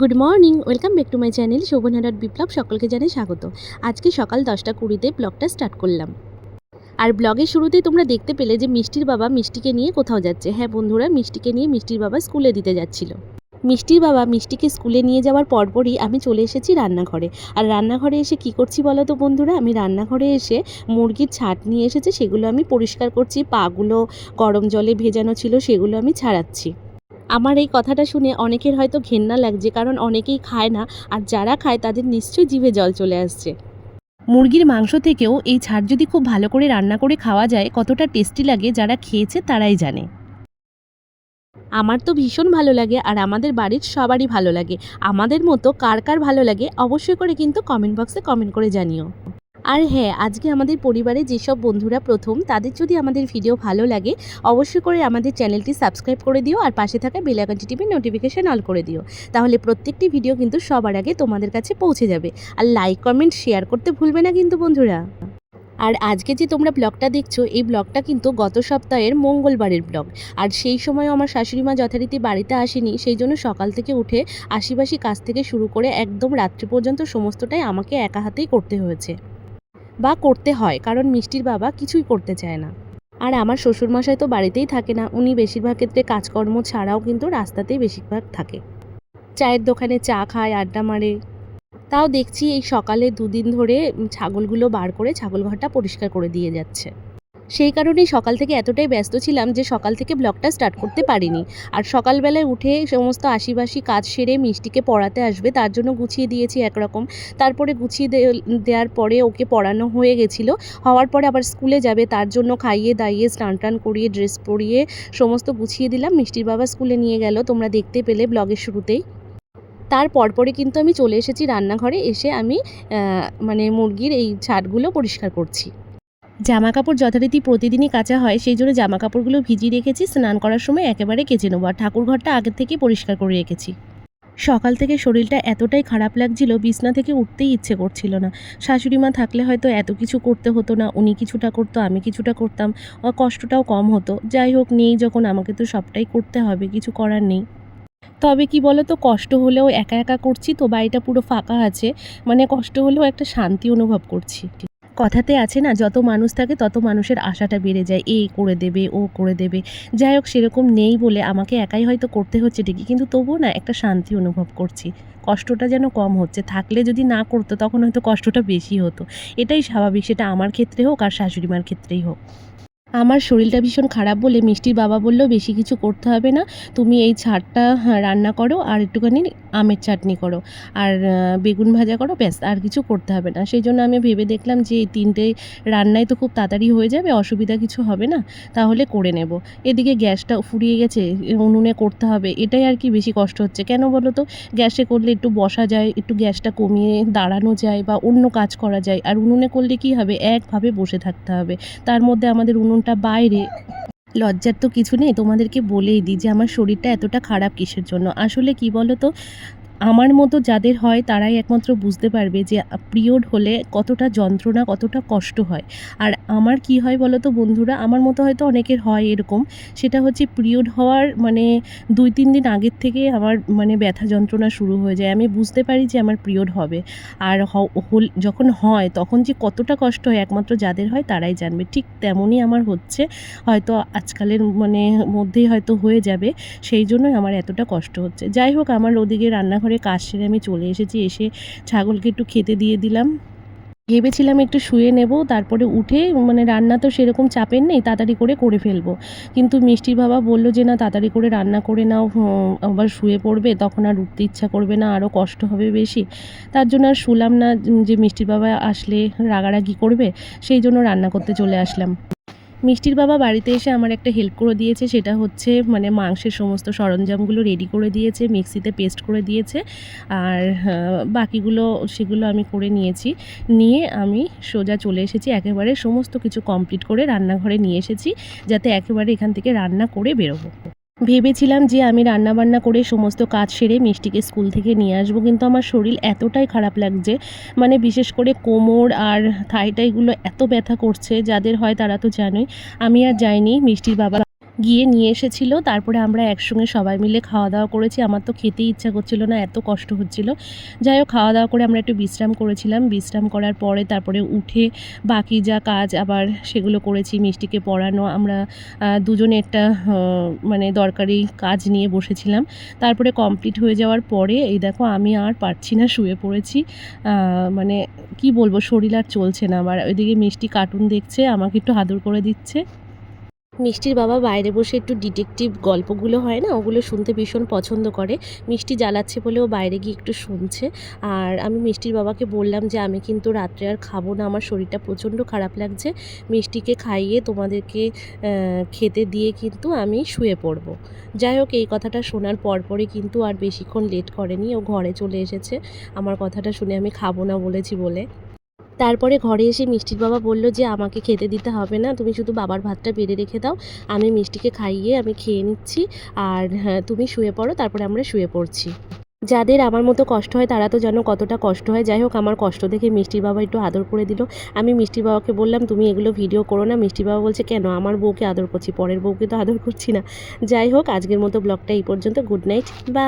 Good morning welcome back to my channel Shobhana dot Biplab সকলকে জানাই স্বাগত। আজকে সকাল দশটা কুড়িতে ব্লগটা স্টার্ট করলাম। আর ব্লগের শুরুতে তোমরা দেখতে পেলে যে মিষ্টির বাবা মিষ্টিকে নিয়ে কোথাও যাচ্ছে। হ্যাঁ বন্ধুরা, মিষ্টিকে নিয়ে মিষ্টির বাবা স্কুলে দিতে যাচ্ছিল। মিষ্টির বাবা মিষ্টিকে স্কুলে নিয়ে যাওয়ার পরপরই আমি চলে এসেছি রান্নাঘরে। আর রান্নাঘরে এসে কি করছি বলো তো বন্ধুরা? আমি রান্নাঘরে এসে মুরগির ছাট নিয়ে এসেছে, সেগুলো আমি পরিষ্কার করছি। পাগুলো গরম জলে ভেজানো ছিল, সেগুলো আমি ছাড়াচ্ছি। আমার এই কথাটা শুনে অনেকের হয়তো ঘেন্না লাগছে, কারণ অনেকেই খায় না, আর যারা খায় তাদের নিশ্চয়ই জিভে জল চলে আসছে। মুরগির মাংস থেকেও এই ছাড় যদি খুব ভালো করে রান্না করে খাওয়া যায়, কতটা টেস্টি লাগে যারা খেয়েছে তারাই জানে। আমার তো ভীষণ ভালো লাগে, আর আমাদের বাড়ির সবারই ভালো লাগে। আমাদের মতো কার কার ভালো লাগে, অবশ্যই করে কিন্তু কমেন্ট বক্সে কমেন্ট করে জানিও। আর হ্যাঁ আজকে আমাদের পরিবারে যেসব বন্ধুরা প্রথম, তাদের যদি আমাদের ভিডিও ভালো লাগে, অবশ্যই করে আমাদের চ্যানেলটি সাবস্ক্রাইব করে দিও আর পাশে থাকা বেল আইকনটি টিপে নোটিফিকেশন অল করে দিও। তাহলে প্রত্যেকটি ভিডিও কিন্তু সবার আগে তোমাদের কাছে পৌঁছে যাবে। আর লাইক কমেন্ট শেয়ার করতে ভুলবে না কিন্তু বন্ধুরা। আর আজকে যে তোমরা ব্লগটা দেখছ, এই ব্লগটা কিন্তু গত সপ্তাহের মঙ্গলবারের ব্লগ। আর সেই সময় আমার শাশুড়ি মা যথারীতি বাড়িতে আসেনি, সেই জন্য সকাল থেকে উঠে আশিবাসী কাজ থেকে শুরু করে একদম রাত্রি পর্যন্ত সমস্তটাই আমাকে একা হাতেই করতে হয়েছে। বা করতে হয়, কারণ মিষ্টির বাবা কিছুই করতে চায় না। আর আমার শ্বশুরমশাই তো বাড়িতেই থাকে না, উনি বেশিরভাগ ক্ষেত্রে কাজকর্ম ছাড়াও কিন্তু রাস্তাতেই বেশিরভাগ থাকে। চায়ের দোকানে চা খায়, আড্ডা মারে। তাও দেখছি এই সকালে দুদিন ধরে ছাগলগুলো বার করে ছাগল ঘরটা পরিষ্কার করে দিয়ে যাচ্ছে। সেই কারণেই সকাল থেকে এতটাই ব্যস্ত ছিলাম যে সকাল থেকে ব্লগটা স্টার্ট করতে পারিনি। আর সকালবেলায় উঠে সমস্ত আশিবাসি কাজ সেরে মিষ্টিকে পড়াতে আসবে, তার জন্য গুছিয়ে দিয়েছি একরকম। তারপরে গুছিয়ে দেওয়ার পরে ওকে পড়ানো হয়ে গেছিল। হওয়ার পরে আবার স্কুলে যাবে, তার জন্য খাইয়ে দাইয়ে স্নান টান করিয়ে, ড্রেস পরিয়ে সমস্ত গুছিয়ে দিলাম। মিষ্টির বাবা স্কুলে নিয়ে গেল, তোমরা দেখতে পেলে ব্লগের শুরুতেই। তার পরপরে কিন্তু আমি চলে এসেছি রান্নাঘরে, এসে আমি মানে মুরগির এই ছাদগুলো পরিষ্কার করছি। জামা কাপড় যথারীতি প্রতিদিনই কাচা হয়, সেই জন্য জামা কাপড়গুলো ভিজিয়ে রেখেছি, স্নান করার সময় একেবারে কেচে নেব। আর ঠাকুর ঘরটা আগের থেকেই পরিষ্কার করে রেখেছি। সকাল থেকে শরীরটা এতটাই খারাপ লাগছিল, বিছনা থেকে উঠতেই ইচ্ছে করছিল না। শাশুড়ি মা থাকলে হয়তো এত কিছু করতে হতো না, উনি কিছুটা করতো, আমি কিছুটা করতাম কষ্টটাও কম হতো। যাই হোক, নেই যখন, আমাকে তো সবটাই করতে হবে, কিছু করার নেই। তবে কি বলো তো কষ্ট হলেও একা একা করছি তো, বাড়িটা পুরো ফাঁকা আছে মানে কষ্ট হলেও একটা শান্তি অনুভব করছি। কথাতে আছে না, যত মানুষ থাকে তত মানুষের আশাটা বেড়ে যায় এই করে দেবে, ও করে দেবে। যাই হোক, সেরকম নেই বলে আমাকে একাই হয়তো করতে হচ্ছে ঠিকই, কিন্তু তবুও না একটা শান্তি অনুভব করছি। কষ্টটা যেন কম হচ্ছে, থাকলে যদি না করতো তখন হয়তো কষ্টটা বেশি হতো। এটাই স্বাভাবিক, সেটা আমার ক্ষেত্রে হোক আর শাশুড়িমার ক্ষেত্রেই হোক। আমার শরীরটা ভীষণ খারাপ বলে মিষ্টির বাবা বলল বেশি কিছু করতে হবে না তুমি এই ছাড়টা হ্যাঁ, রান্না করো আর একটুখানি আমের চাটনি করো। আর বেগুন ভাজা করো ব্যাস আর কিছু করতে হবে না। সেই জন্য আমি ভেবে দেখলাম যে এই তিনটে রান্নায় তো খুব তাড়াতাড়ি হয়ে যাবে অসুবিধা কিছু হবে না তাহলে করে নেব। এদিকে গ্যাসটা ফুরিয়ে গেছে উনুনে করতে হবে এটাই আর কি বেশি কষ্ট হচ্ছে। কেন বলো তো গ্যাসে করলে একটু বসা যায় একটু গ্যাসটা কমিয়ে দাঁড়ানো যায় বা অন্য কাজ করা যায় আর উনুনে করলে কি হবে? একভাবে বসে থাকতে হবে। তার মধ্যে আমাদের উনুনটা বাইরে। লজ্জার তো কিছু নেই, তোমাদেরকে বলেই দিই যে আমার শরীরটা এতটা খারাপ কিসের জন্য? আসলে কি বলো তো আমার মতো যাদের হয় তারাই একমাত্র বুঝতে পারবে যে পিরিয়ড হলে কতটা যন্ত্রণা, কতটা কষ্ট হয়। আর আমার কি হয় বলো তো বন্ধুরা, আমার মতো হয়তো অনেকের হয় এরকম। সেটা হচ্ছে পিরিয়ড হওয়ার মানে দুই, তিন দিন আগের থেকে আমার মানে ব্যথা যন্ত্রণা শুরু হয়ে যায়। আমি বুঝতে পারি যে আমার পিরিয়ড হবে। আর যখন হয়, তখন যে কতটা কষ্ট হয় একমাত্র যাদের হয় তারাই জানবে। ঠিক তেমনই আমার হচ্ছে। হয়তো আজকালের মানে মধ্যেই হয়তো হয়ে যাবে। সেই জন্যই আমার এতটা কষ্ট হচ্ছে। যাই হোক, আমার ওদিকে রান্নাঘরে কাজ সেরে আমি চলে এসেছি, এসে ছাগলকে একটু খেতে দিয়ে দিলাম। ভেবেছিলাম একটু শুয়ে নেব, তারপরে উঠে মানে রান্না তো সেরকম চাপের নেই, তাড়াতাড়ি করে করে ফেলব। কিন্তু মিষ্টির বাবা বলল যে, না, তাড়াতাড়ি করে রান্না করে নাও আবার শুয়ে পড়বে, তখন আর উঠতে ইচ্ছা করবে না আরও কষ্ট হবে বেশি। তার জন্য আর শুলাম না, যে মিষ্টির বাবা আসলে রাগারাগি করবে, সেই জন্য রান্না করতে চলে আসলাম। মিষ্টির বাবা বাড়িতে এসে আমার একটা হেল্প করে দিয়েছে, সেটা হচ্ছে মানে মাংসের সমস্ত সরঞ্জামগুলো রেডি করে দিয়েছে, মিক্সিতে পেস্ট করে দিয়েছে, আর বাকিগুলো সেগুলো আমি করে নিয়েছি। নিয়ে আমি সোজা চলে এসেছি, একেবারে সমস্ত কিছু কমপ্লিট করে রান্নাঘরে নিয়ে এসেছি, যাতে একেবারে এখান থেকে রান্না করে বেরোবো। ভেবেছিলাম যে আমি রান্নাবান্না করে সমস্ত কাজ সেরে মিষ্টিকে স্কুল থেকে নিয়ে আসব, কিন্তু আমার শরীর এতটাই খারাপ লাগছে। মানে বিশেষ করে কোমর আর থাইটাইগুলো এত ব্যথা করছে, যাদের হয় তারা তো জানোই। আমি আর যাইনি, মিষ্টির বাবা গিয়ে নিয়ে এসেছিল, তারপরে আমরা একসঙ্গে সবাই মিলে খাওয়া দাওয়া করেছি। আমার তো খেতেই ইচ্ছা করছিল না, এত কষ্ট হচ্ছিল। যাই হোক খাওয়া দাওয়া করে আমরা একটু বিশ্রাম করেছিলাম। বিশ্রাম করার পরে তারপরে উঠে বাকি যা কাজ আবার সেগুলো করেছি, মিষ্টিকে পড়ানো। আমরা দুজনে একটা মানে দরকারি কাজ নিয়ে বসেছিলাম। তারপরে কমপ্লিট হয়ে যাওয়ার পরে, এই দেখো আমি আর পারছি না, শুয়ে পড়েছি। মানে কি বলব, শরীর আর চলছে না আমার। ওইদিকে মিষ্টি কার্টুন দেখছে, আমাকে একটু আদর করে দিচ্ছে। মিষ্টির বাবা বাইরে বসে একটু ডিটেকটিভ গল্পগুলো হয় না, ওগুলো শুনতে ভীষণ পছন্দ করে। মিষ্টি জ্বালাচ্ছে বলে ও বাইরে গিয়ে একটু শুনছে। আর আমি মিষ্টির বাবাকে বললাম যে, আমি কিন্তু রাত্রে আর খাব না, আমার শরীরটা প্রচণ্ড খারাপ লাগছে। মিষ্টিকে খাইয়ে তোমাদেরকে খেতে দিয়ে কিন্তু আমি শুয়ে পড়ব। যাই হোক, এই কথাটা শোনার পরপরই কিন্তু আর বেশিক্ষণ লেট করেনি। ও ঘরে চলে এসেছে। আমার কথাটা শুনে আমি খাব না বলেছি বলে। তারপরে ঘরে এসে মিষ্টির বাবা বলল যে আমাকে খেতে দিতে হবে না তুমি শুধু বাবার ভাতটা বেড়ে রেখে দাও। আমি মিষ্টিকে খাইয়ে আমি খেয়ে নিচ্ছি আর হ্যাঁ, তুমি শুয়ে পড়ো তারপরে আমরা শুয়ে পড়ছি। যাদের আমার মতো কষ্ট হয় তারা তো জানো কতটা কষ্ট হয়। যাই হোক আমার কষ্ট দেখে মিষ্টির বাবা একটু আদর করে দিল। আমি মিষ্টির বাবাকে বললাম তুমি এগুলো ভিডিও করো না। মিষ্টির বাবা বলছে কেন? আমার বউকে আদর করছি পরের বউকে তো আদর করছি না। যাই হোক আজকের মতো ব্লগটা এই পর্যন্ত। গুড নাইট বা